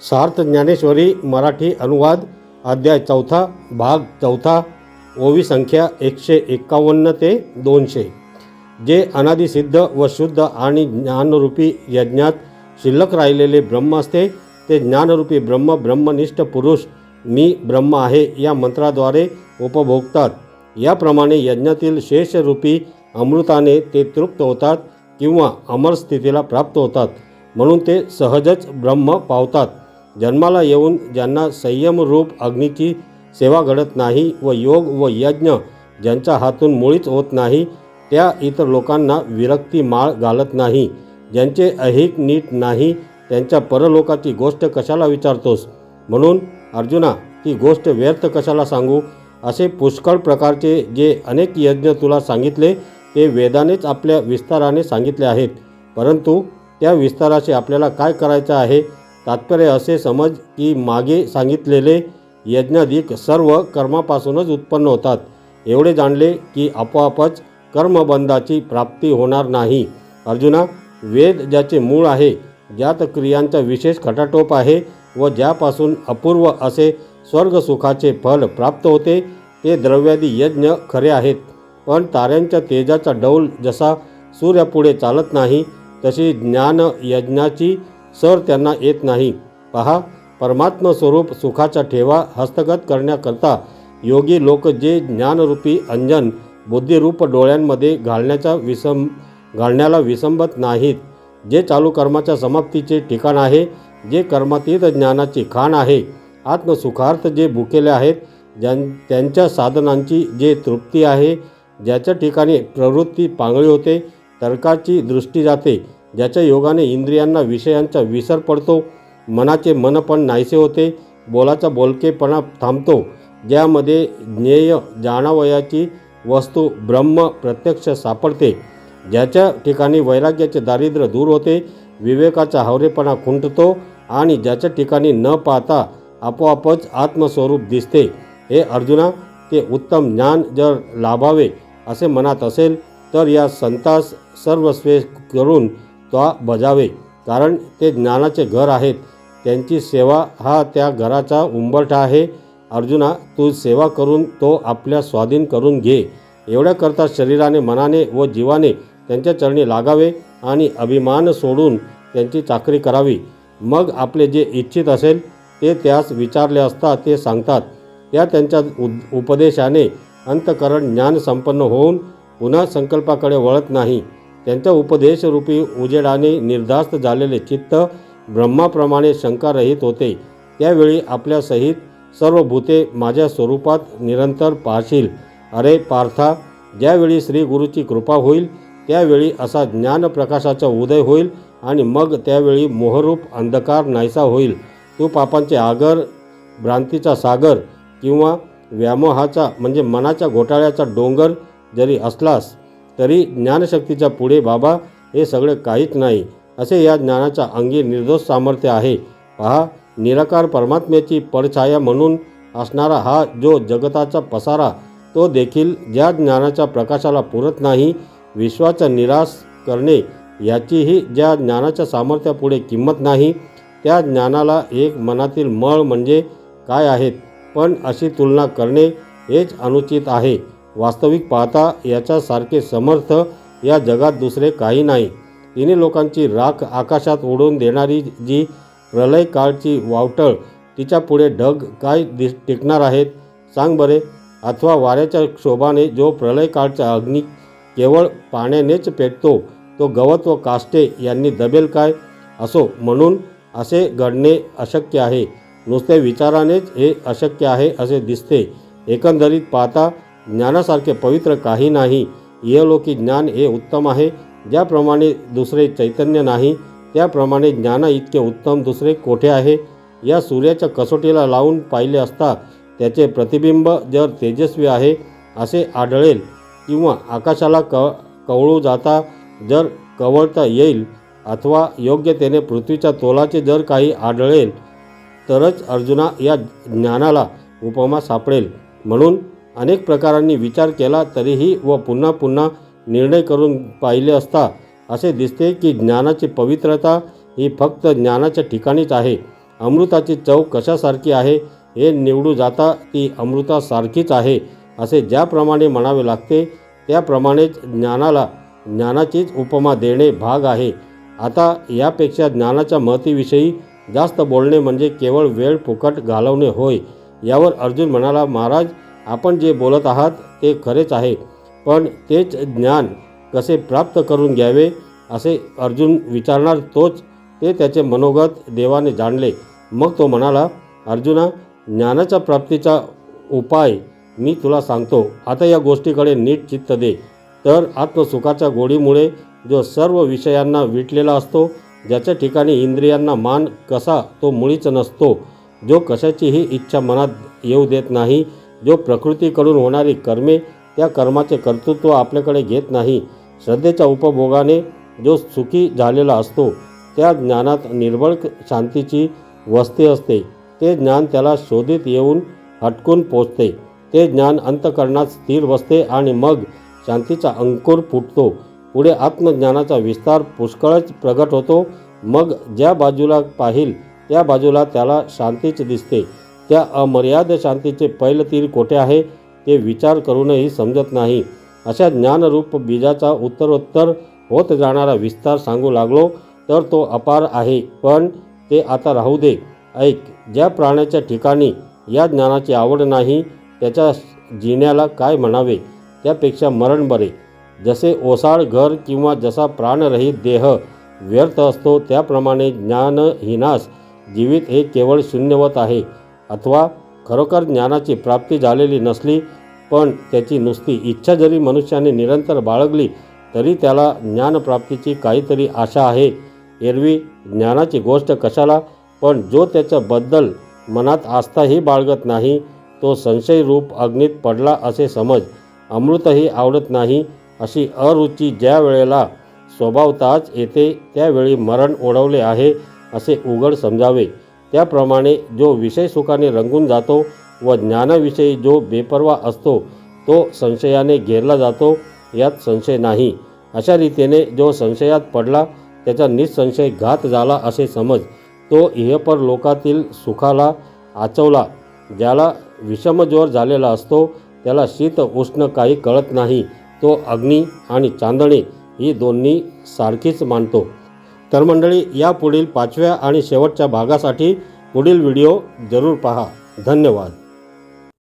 सार्थ ज्ञानेश्वरी मराठी अनुवाद अध्याय चौथा भाग चौथा ओवी संख्या एकशे एक्कावन्न ते दोनशे. जे अनादिसिद्ध व शुद्ध आणि ज्ञानरूपी यज्ञात शिल्लक राहिलेले ब्रह्म असते ते ज्ञानरूपी ब्रह्म ब्रह्मनिष्ठ पुरुष मी ब्रह्म आहे या मंत्राद्वारे उपभोगतात. याप्रमाणे यज्ञातील शेषरूपी अमृताने ते तृप्त होतात किंवा अमर स्थितीला प्राप्त होतात म्हणून ते सहजच ब्रह्म पावतात. जन्माला येऊन ज्यांना संयम रूप अग्नीची सेवा घडत नाही व योग व यज्ञ ज्यांच्या हातून मुळीच होत नाही त्या इतर लोकांना विरक्ती माळ घालत नाही. ज्यांचे अहिक नीट नाही त्यांच्या परलोकाची गोष्ट कशाला विचारतोस? म्हणून अर्जुना ती गोष्ट व्यर्थ कशाला सांगू? असे पुष्कळ प्रकारचे जे अनेक यज्ञ तुला सांगितले ते वेदानेच आपल्या विस्ताराने सांगितले आहेत. परंतु त्या विस्ताराशी आपल्याला काय करायचं आहे? तात्पर्य असे समज की मागे सांगितलेले यज्ञाधिक सर्व कर्मापासूनच उत्पन्न होतात. एवढे जाणले की आपोआपच कर्मबंधाची प्राप्ती होणार नाही. अर्जुना वेद ज्याचे मूळ आहे ज्यात क्रियांचा विशेष खटाटोप आहे व ज्यापासून अपूर्व असे स्वर्गसुखाचे फल प्राप्त होते ते द्रव्यादी यज्ञ खरे आहेत. पण ताऱ्यांच्या तेजाचा डौल जसा सूर्यापुढे चालत नाही तशी ज्ञान यज्ञाची सर त्यांना येत नाही. पहा परमात्म स्वरूप सुखाचा ठेवा हस्तगत करण्याकरता योगी लोक जे ज्ञानरूपी अंजन बुद्धिरूप डोळ्यांमध्ये घालण्याचा विसम घालण्याला विसंबत नाहीत जे चालू कर्माच्या समाप्तीचे ठिकाण आहे जे कर्मातीत ज्ञानाची खाण आहे आत्मसुखार्थ जे भुकेले आहेत ज्यां त्यांच्या साधनांची जे तृप्ती आहे ज्याच्या ठिकाणी प्रवृत्ती पांगळी होते तर्काची दृष्टी जाते ज्याच्या योगाने इंद्रियांना विषयांचा विसर पडतो मनाचे मनपण नाहीसे होते बोलाचा बोलकेपणा थांबतो ज्यामध्ये ज्ञेय जाणावयाची वस्तू ब्रह्म प्रत्यक्ष सापडते ज्याच्या ठिकाणी वैराग्याचे दारिद्र्य दूर होते विवेकाचा हावरेपणा खुंटतो आणि ज्याच्या ठिकाणी न पाहता आपोआपच आत्मस्वरूप दिसते. हे अर्जुना ते उत्तम ज्ञान जर लाभावे असे मनात असेल तर या संतास सर्वस्वे करून ता बजावे? कारण ते ज्ञानाचे घर आहेत. त्यांची सेवा हा त्या घराचा उंबरठा आहे. अर्जुना तू सेवा करून तो आपल्या स्वाधीन करून घे. एवढ्याकरता शरीराने मनाने व जीवाने त्यांच्या चरणी लागावे आणि अभिमान सोडून त्यांची चाकरी करावी. मग आपले जे इच्छित असेल ते त्यास विचारले असता ते सांगतात त्या त्यांच्या उद उपदेशाने अंतकरण ज्ञान संपन्न होऊन पुन्हा संकल्पाकडे वळत नाही. त्यांच्या उपदेशरूपी उजेडाने निर्धास्त झालेले चित्त ब्रह्माप्रमाणे शंकारहित होते. त्यावेळी आपल्यासहित सर्व भूते माझ्या स्वरूपात निरंतर पाहशील. अरे पार्था ज्यावेळी श्री गुरुची कृपा होईल त्यावेळी असा ज्ञानप्रकाशाचा उदय होईल आणि मग त्यावेळी मोहरूप अंधकार नाहीसा होईल. तू पापांचे आगर भ्रांतीचा सागर किंवा व्यामोहाचा म्हणजे मनाच्या घोटाळ्याचा डोंगर जरी असलास तरी ज्ञानशक्तीच्या पुढे बाबा हे सगळे काहीच नाही असे या ज्ञानाच्या अंगी निर्दोष सामर्थ्य आहे. पहा निराकार परमात्म्याची पडछाया म्हणून असणारा हा जो जगताचा पसारा तो देखील ज्या ज्ञानाच्या प्रकाशाला पुरत नाही विश्वाचा निराश करणे याचीही ज्या ज्ञानाच्या सामर्थ्यापुढे किंमत नाही त्या ज्ञानाला एक मनातील मळ म्हणजे काय आहेत पण अशी तुलना करणे हेच अनुचित आहे. वास्तविक पाहता याच्यासारखे समर्थ या जगात दुसरे काही नाही. तिन्ही लोकांची राख आकाशात उडून देणारी जी प्रलय काळची वावटळ तिच्या पुढे ढग काय दिस टिकणार आहेत? सांग बरे. अथवा वाऱ्याच्या क्षोभाने जो प्रलय काळचा अग्नी केवळ पाण्यानेच पेटतो तो गवत व काष्टे यांनी दबेल काय? असो म्हणून असे घडणे अशक्य आहे. नुसते विचारानेच हे अशक्य आहे असे दिसते. एकंदरीत पाहता ज्ञानासारखे पवित्र काही नाही. इहलोकी ज्ञान हे उत्तम आहे. ज्याप्रमाणे दुसरे चैतन्य नाही त्याप्रमाणे ज्ञाना इतके उत्तम दुसरे कोठे आहे? या सूर्याच्या कसोटीला लावून पाहिले असता त्याचे प्रतिबिंब जर तेजस्वी आहे असे आढळेल. किंवा आकाशाला क कवळू जाता जर कवळता येईल अथवा योग्यतेने पृथ्वीच्या तोलाचे जर काही आढळेल तरच अर्जुना या ज्ञानाला उपमा सापडेल. म्हणून अनेक प्रकारांनी विचार केला तरीही व पुन्हा पुन्हा निर्णय करून पाहिले असता असे दिसते की ज्ञानाची पवित्रता ही फक्त ज्ञानाच्या ठिकाणीच आहे. अमृताची चव कशासारखी आहे? हे निवडू जाता ती अमृतासारखीच आहे असे ज्याप्रमाणे म्हणावे लागते त्याप्रमाणेच ज्ञानाला ज्ञानाचीच उपमा देणे भाग आहे. आता यापेक्षा ज्ञानाच्या महतीविषयी जास्त बोलणे म्हणजे केवळ वेळ फुकट घालवणे होय यावर अर्जुन म्हणाला महाराज आपण जे बोलत आहात ते खरेच आहे पण तेच ज्ञान कसे प्राप्त करून घ्यावे असे अर्जुन विचारणार तोच. ते त्याचे मनोगत देवाने जाणले. मग तो म्हणाला अर्जुना ज्ञानाच्या प्राप्तीचा उपाय मी तुला सांगतो. आता या गोष्टीकडे नीट चित्त दे. तर आत्मसुखाच्या गोडीमुळे जो सर्व विषयांना विटलेला असतो ज्याच्या ठिकाणी इंद्रियांना मान कसा तो मुळीच नसतो. जो कशाचीही इच्छा मनात येऊ देत नाही जो प्रकृतीकडून होणारी कर्मे त्या कर्माचे कर्तृत्व आपल्याकडे घेत नाही. श्रद्धेच्या उपभोगाने जो सुखी झालेला असतो त्या ज्ञानात निर्बळ शांतीची वस्ती असते. ते ज्ञान त्याला शोधित येऊन हटकून पोचते. ते ज्ञान अंतकरणात स्थिर बसते आणि मग शांतीचा अंकुर फुटतो. पुढे आत्मज्ञानाचा विस्तार पुष्कळच प्रगट होतो. मग ज्या बाजूला पाहिल त्या बाजूला त्याला शांतीच दिसते. त्या अमर्याद शांतीचे पैलतीर कोठे आहे ते विचार करूनही समजत नाही. अशा ज्ञानरूप बीजाचा उत्तरोत्तर होत जाणारा विस्तार सांगू लागलो तर तो अपार आहे. पण ते आता राहू दे. ऐक ज्या प्राण्याच्या ठिकाणी या ज्ञानाची आवड नाही त्याच्या जिण्याला काय म्हणावे? त्यापेक्षा मरण बरे. जसे ओसाळ घर किंवा जसा प्राणरहित देह व्यर्थ असतो त्याप्रमाणे ज्ञानहीनास जीवित हे केवळ शून्यवत आहे. अथवा खरोखर ज्ञानाची प्राप्ती झालेली नसली पण त्याची नुसती इच्छा जरी मनुष्याने निरंतर बाळगली तरी त्याला ज्ञानप्राप्तीची काहीतरी आशा आहे. एरवी ज्ञानाची गोष्ट कशाला? पण जो त्याच्याबद्दल मनात आस्थाही बाळगत नाही तो संशयरूप अग्नीत पडला असे समज अमृतही आवडत नाही अशी अरुची ज्या वेळेला स्वभावताच येते त्यावेळी मरण ओढवले आहे असे उघड समजावे. त्याप्रमाणे जो विषय सुखाने रंगून जातो व ज्ञानाविषयी जो बेपर्वा असतो तो संशयाने घेरला जातो यात संशय नाही. अशा रीतीने जो संशयात पडला त्याचा निसंशय घात झाला असे समज तो इहपर लोकातील सुखाला आचवला ज्याला विषमज्वर झालेला असतो त्याला शीत उष्ण काही कळत नाही तो अग्नी आणि चांदणे ही दोन्ही सारखीच मानतो. तर मंडळी या पुढील पाचव्या आणि शेवटच्या भागासाठी पुढील व्हिडिओ जरूर पहा. धन्यवाद.